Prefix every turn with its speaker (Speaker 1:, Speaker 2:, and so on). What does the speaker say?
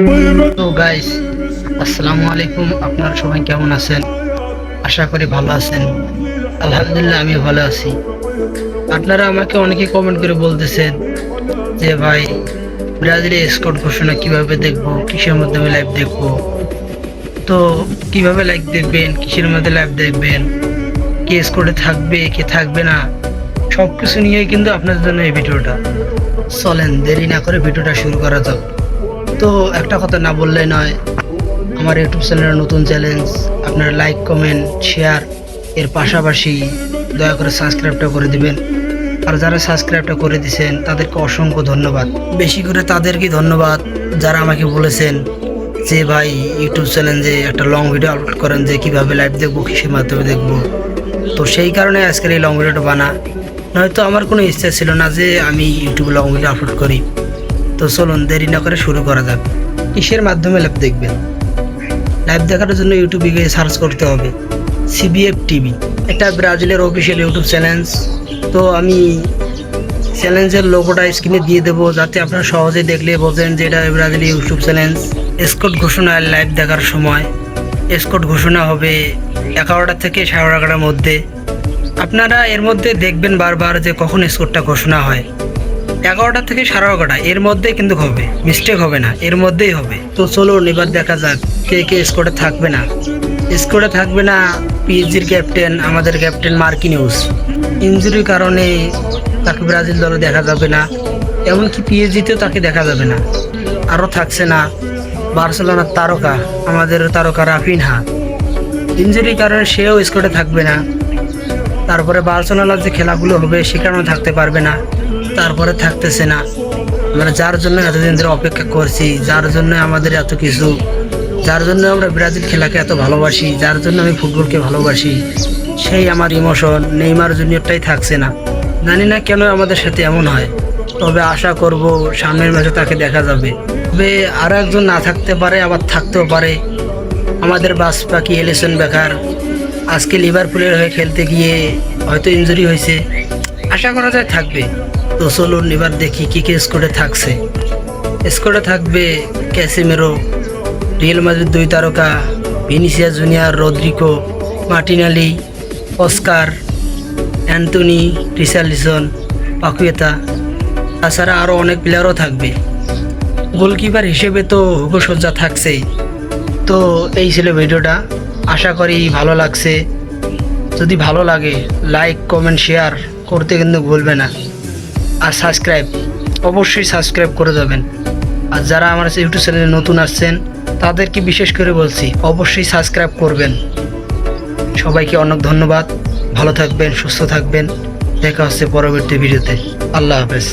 Speaker 1: তো গাইস আসসালামু আলাইকুম। আপনারা সবাই কেমন আছেন? আশা করি ভালো আছেন। আলহামদুলিল্লাহ, আমি ভালো আছি। আপনারা আমাকে অনেকে কমেন্ট করে বলতেছেন যে, ভাই ব্রাজিলের স্কট ঘোষণা কীভাবে দেখব? কিসের মাধ্যমে লাইভ দেখব? তো কীভাবে লাইভ দেখবেন? কিসের মধ্যে লাইভ দেখবেন? কে স্কোরে থাকবে? কে থাকবে না? সব কিছু নিয়েই কিন্তু আপনাদের জন্য এই ভিডিওটা। চলেন, দেরি না করে ভিডিওটা শুরু করা যাক। তো একটা কথা না বললে নয়, আমার ইউটিউব চ্যানেলের নতুন চ্যালেঞ্জ আপনারা লাইক কমেন্ট শেয়ার এর পাশাপাশি দয়া করে সাবস্ক্রাইবটা করে দিবেন। আর যারা সাবস্ক্রাইবটা করে দিয়েছেন তাদেরকে অসংখ্য ধন্যবাদ। বেশি করে তাদেরকে ধন্যবাদ যারা আমাকে বলেছেন যে, ভাই ইউটিউব চ্যানেলে একটা লং ভিডিও আপলোড করেন, যে কীভাবে লাইভ দেখব, কিসের মাধ্যমে দেখব? তো সেই কারণে আজকের এই লং ভিডিওটা বানা। নয়তো আমার কোনো ইচ্ছা ছিল না যে আমি ইউটিউবে লং ভিডিও আপলোড করি। তো চলুন দেরি না করে শুরু করা যাক। কিসের মাধ্যমে লাইভ দেখবেন? লাইভ দেখার জন্য ইউটিউবে গিয়ে সার্চ করতে হবে। সিবিএফ টিভি এটা ব্রাজিলের অফিসিয়াল ইউটিউব চ্যানেল তো আমি চ্যালেঞ্জের লোগোটা স্ক্রিনে দিয়ে দেবো যাতে আপনারা সহজে দেখলে বোঝেন যে এটা ব্রাজিল ইউটিউব চ্যালেঞ্জ স্কট ঘোষণা লাইভ দেখার সময়। স্কট ঘোষণা হবে এগারোটা থেকে সাড়ে এগারোটার মধ্যে। আপনারা এর মধ্যে দেখবেন বারবার যে কখন স্কোরটা ঘোষণা হয়। এগারোটা থেকে সাড়ে এগারোটা, এর মধ্যেই কিন্তু হবে। মিস্টেক হবে না, এর মধ্যেই হবে। তো চলুন, এবার দেখা যাক কে কে স্কোরে থাকবে না। স্কোরে থাকবে না পিএইচজির ক্যাপ্টেন আমাদের ক্যাপ্টেন মার্কিনিউস ইঞ্জুরির কারণে তাকে ব্রাজিল দলে দেখা যাবে না। এমনকি পিএইচজিতেও তাকে দেখা যাবে না। আরও থাকছে না বার্সেলোনার তারকা, আমাদের তারকা রাফিনহা। ইঞ্জুরির কারণে সেও স্কোরে থাকবে না। তারপরে বার্সেলোনার যে খেলাগুলো হবে, সেখানেও থাকতে পারবে না। তারপরে থাকতেছে না। মানে যার জন্য এতদিন ধরে অপেক্ষা করছি, যার জন্য আমাদের এত কিছু, যার জন্য আমরা ব্রাজিল খেলাকে এত ভালোবাসি, যার জন্য আমি ফুটবলকে ভালোবাসি, সেই আমার ইমোশন নেইমার জুনিয়রটাই থাকছে না। জানি না কেন আমাদের সাথে এমন হয়। তবে আশা করব সামনের ম্যাচে তাকে দেখা যাবে। তবে আরও একজন না থাকতে পারে, আবার থাকতেও পারে। আমাদের বাস পাখি এলিসন বেকার। আজকে লিভারপুলের হয়ে খেলতে গিয়ে হয়তো ইনজুরি হয়েছে। আশা করা যায় থাকবে। তো চলুন এবার দেখি কী কী স্কোরে থাকছে। স্কোরে থাকবে ক্যাসিমেরো, রিয়েল মাদ্রিদ দুই তারকা Vinicius Junior Rodrygo Martinelli Oscar, Antony Richarlison Paqueta. তাছাড়া আরও অনেক প্লেয়ারও থাকবে। গোলকিপার হিসেবে তো হুগোসজ্জা থাকছেই। তো এই ছিল ভিডিওটা। আশা করি ভালো লাগছে। যদি ভালো লাগে লাইক কমেন্ট শেয়ার করতে কিন্তু ভুলবে না। আর সাবস্ক্রাইব অবশ্যই সাবস্ক্রাইব করে দেবেন। আর যারা আমার ইউটিউব চ্যানেলে নতুন আসছেন, তাদেরকে বিশেষ করে বলছি, অবশ্যই সাবস্ক্রাইব করবেন। সবাইকে অনেক ধন্যবাদ। ভালো থাকবেন, সুস্থ থাকবেন। দেখা হচ্ছে পরবর্তী ভিডিওতে। আল্লাহ হাফেজ।